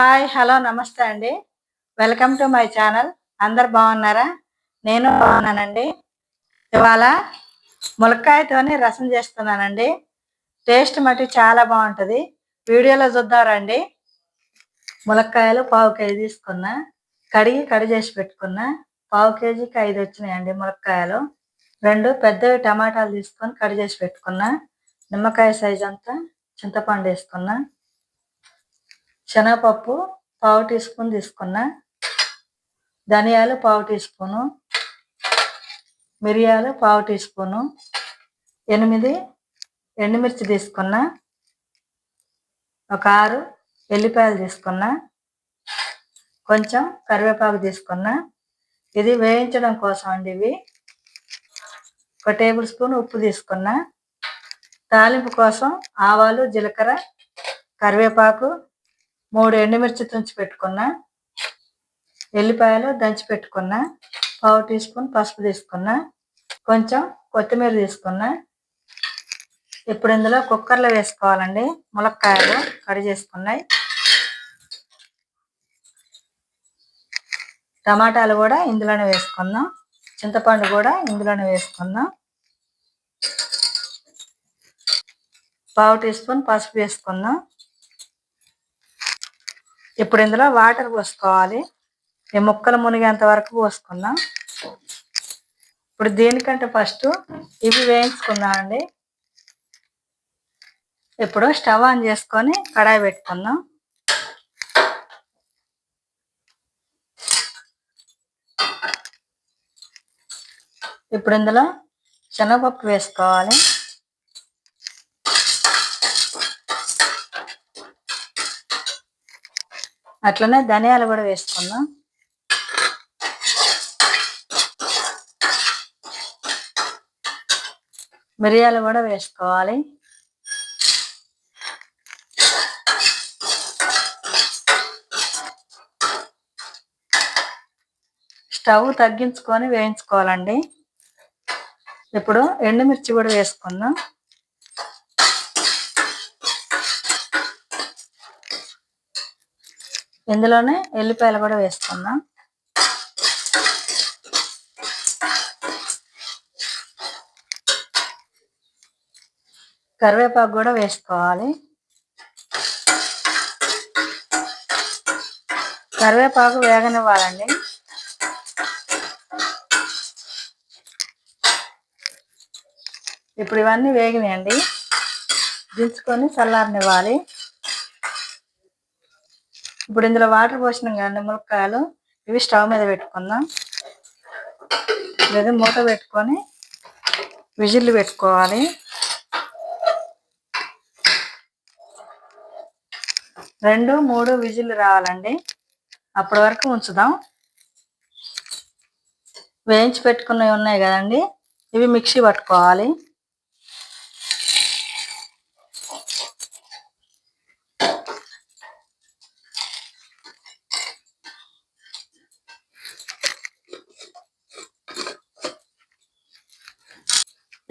Hi hello నమస్తే అండి. Welcome to my channel. అందరు బాగున్నారా? నేను బాగున్నానండి. ఇవాళ ములక్కాయతోని రసం చేస్తున్నానండి. టేస్ట్ మట్టి చాలా బాగుంటుంది. వీడియోలో చూద్దారండి ములక్కాయలు పావు కేజీ తీసుకున్నా కడిగి కడి చేసి పెట్టుకున్నా పావు కేజీకి ఐదు వచ్చినాయండి ములక్కాయలు. రెండు పెద్దవి టమాటాలు తీసుకొని కడి చేసి పెట్టుకున్నా నిమ్మకాయ సైజ్ అంతా చింతపండు వేసుకున్నా శనగపప్పు పావు టీ స్పూన్ తీసుకున్నా ధనియాలు పావు టీ స్పూను మిరియాలు పావు టీ స్పూను ఎనిమిది ఎండుమిర్చి తీసుకున్నా ఒక ఆరు ఎల్లిపాయలు తీసుకున్నా కొంచెం కరివేపాకు తీసుకున్నా. ఇది వేయించడం కోసం అండి ఇవి. ఒక టేబుల్ స్పూన్ ఉప్పు తీసుకున్నా. తాలింపు కోసం ఆవాలు జీలకర్ర కరివేపాకు మూడు ఎండుమిర్చి తుంచి పెట్టుకున్నా ఎల్లిపాయలు దంచి పెట్టుకున్నా పావు టీ స్పూన్ పసుపు తీసుకున్నా కొంచెం కొత్తిమీర తీసుకున్నా. ఇప్పుడు ఇందులో కుక్కర్లో వేసుకోవాలండి. ములక్కాయలు కడి చేసుకున్నాయి. టమాటాలు కూడా ఇందులోనే వేసుకున్నాం చింతపండు కూడా ఇందులోనే వేసుకున్నాం పావు టీ స్పూన్ పసుపు వేసుకున్నాం ఇప్పుడు ఇందులో వాటర్ పోసుకోవాలి? ఈ ముక్కలు మునిగేంత వరకు పోసుకున్నాం ఇప్పుడు దీనికంటే ఫస్ట్ ఇవి వేయించుకున్నాం అండి ఇప్పుడు స్టవ్ ఆన్ చేసుకొని కడాయి పెట్టుకుందాం. ఇప్పుడు ఇందులో శనగపప్పు వేసుకోవాలి. అట్లనే ధనియాలు కూడా వేసుకుందాం. మిరియాలు కూడా వేసుకోవాలి. స్టవ్ తగ్గించుకొని వేయించుకోవాలండి. ఇప్పుడు ఎండుమిర్చి కూడా వేసుకుందాం. ఇందులోనే ఎల్లిపాయలు కూడా వేసుకుందాం. కరివేపాకు కూడా వేసుకోవాలి. కరివేపాకు వేగనివ్వాలండి. ఇప్పుడు ఇవన్నీ వేగినాయండి. దించుకొని చల్లారనివ్వాలి. ఇప్పుడు ఇందులో వాటర్ పోసినాం కదండి ములక్కాయలు. ఇవి స్టవ్ మీద పెట్టుకుందాం. లేదా మూత పెట్టుకొని విజిల్లు పెట్టుకోవాలి. రెండు మూడు విజిల్లు రావాలండి. అప్పటి వరకు ఉంచుదాం. వేయించి పెట్టుకున్నవి ఉన్నాయి కదండి ఇవి మిక్సీ పట్టుకోవాలి.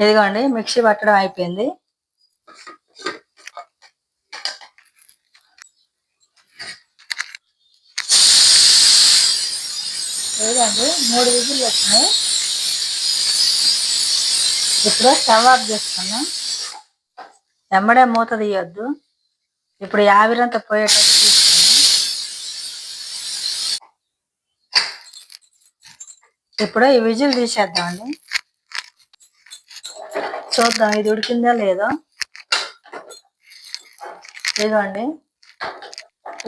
ఇదిగోండి మిక్సీ పట్టడం అయిపోయింది. ఇదిగోండి మూడు విజులు వచ్చినాయి. ఇప్పుడు స్టవ్ ఆఫ్ చేసుకున్నాం ఎమ్మడే మూత తీయొద్దు. ఇప్పుడు యావిరంతా పోయేటట్టు తీసుకున్నాం ఇప్పుడు ఈ విజిల్ తీసేద్దామండి. చూద్దాం ఇది ఉడికిందా లేదో? ఇదిగోండి.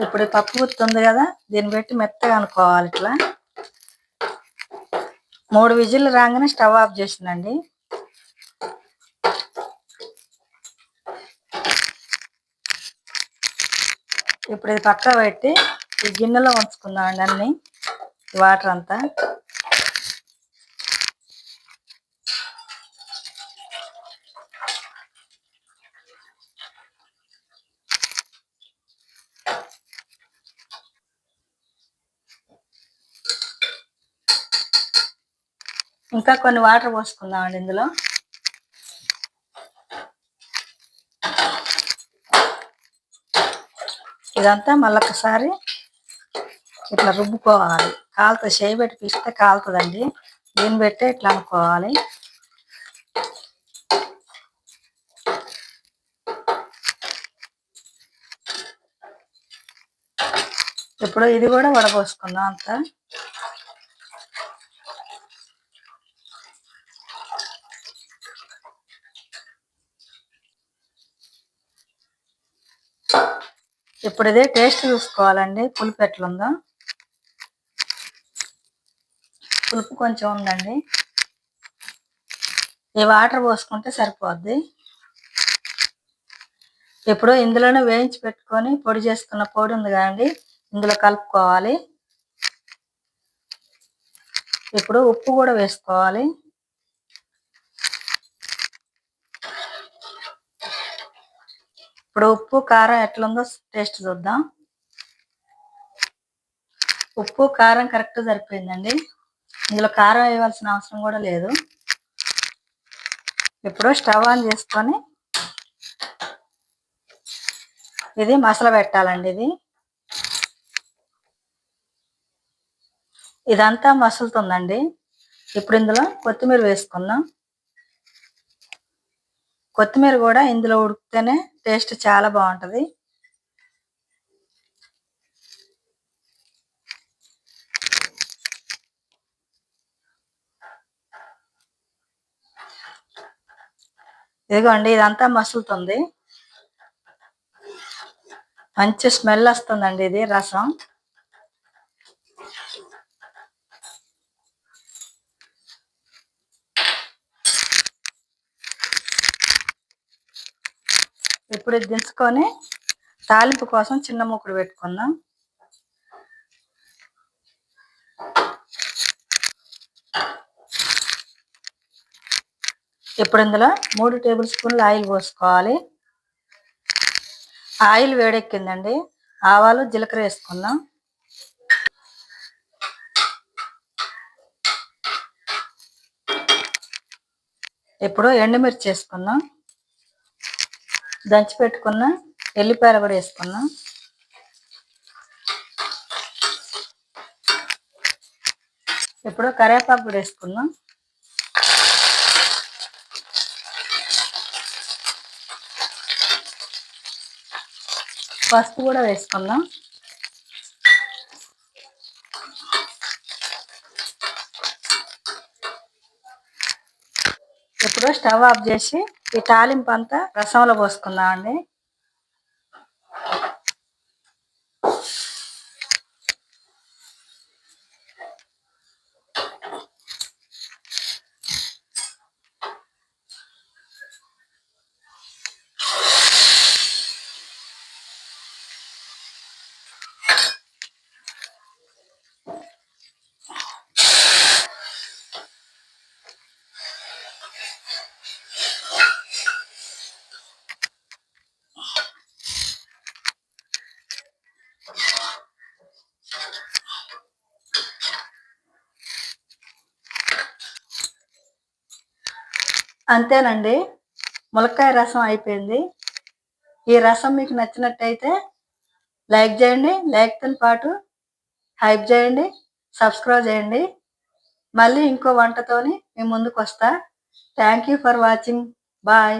ఇప్పుడు పప్పు గుర్తు ఉంది కదా దీన్ని పెట్టి మెత్తగా అనుకోవాలి ఇట్లా. మూడు విజిల్లు రాగానే స్టవ్ ఆఫ్ చేసిందండి. ఇప్పుడు ఇది పక్క పెట్టి ఈ గిన్నెలో ఉంచుకుందాం అండి అన్ని వాటర్ అంతా. ఇంకా కొన్ని వాటర్ పోసుకుందామండి ఇందులో. ఇదంతా మళ్ళొకసారి ఇట్లా రుబ్బుకోవాలి. కాలుతో చేయి పెట్టి పిస్తే కాలుతుందండి. దీన్ని పెట్టి ఇట్లా అనుకోవాలి. ఇప్పుడు ఇది కూడా వడపోసుకుందాం అంతా. ఇప్పుడు ఇదే టేస్ట్ చూసుకోవాలండి. పులుపు ఎట్లుందో. పులుపు కొంచెం ఉందండి. ఈ వాటర్ పోసుకుంటే సరిపోద్ది. ఇప్పుడు ఇందులోనే వేయించి పెట్టుకొని పొడి చేసుకున్న పొడి ఉంది కదండి ఇందులో కలుపుకోవాలి. ఇప్పుడు ఉప్పు కూడా వేసుకోవాలి. ఇప్పుడు ఉప్పు కారం ఎట్లుందో టేస్ట్ చూద్దాం. ఉప్పు కారం కరెక్ట్ సరిపోయిందండి. ఇందులో కారం వేయవలసిన అవసరం కూడా లేదు. ఇప్పుడు స్టవ్ ఆన్ చేసుకొని ఇది మసాలా పెట్టాలండి ఇది. ఇదంతా మసులుతుందండి. ఇప్పుడు ఇందులో కొత్తిమీర వేసుకుందాం. కొత్తిమీర కూడా ఇందులో ఉడికితేనే టేస్ట్ చాలా బాగుంటుంది. ఇదిగోండి ఇదంతా మసులుతుంది. మంచి స్మెల్ వస్తుందండి ఇది రసం. ఇప్పుడు దించుకొని తాలింపు కోసం చిన్న మూకుడు పెట్టుకుందాం. ఇప్పుడు ఇందులో మూడు టేబుల్ స్పూన్లు ఆయిల్ పోసుకోవాలి. ఆయిల్ వేడెక్కిందండి. ఆవాలు జీలకర్ర వేసుకుందాం. ఇప్పుడు ఎండుమిర్చి వేసుకుందాం. దంచి పెట్టుకున్న ఎల్లిపాయలు కూడా వేసుకున్నాం ఇప్పుడు కరివేపాకు కూడా వేసుకున్నాం పసుపు కూడా వేసుకుందాం. ఇప్పుడు స్టవ్ ఆఫ్ చేసి ఈ తాలింపు అంతా రసంలో పోసుకుందామండి. అంతేనండి. ములక్కాయ రసం అయిపోయింది. ఈ రసం మీకు నచ్చినట్టయితే లైక్ చేయండి లైక్తో పాటు హైప్ చేయండి సబ్స్క్రైబ్ చేయండి. మళ్ళీ ఇంకో వంటతోని మీ ముందుకు వస్తా thank you for watching. Bye.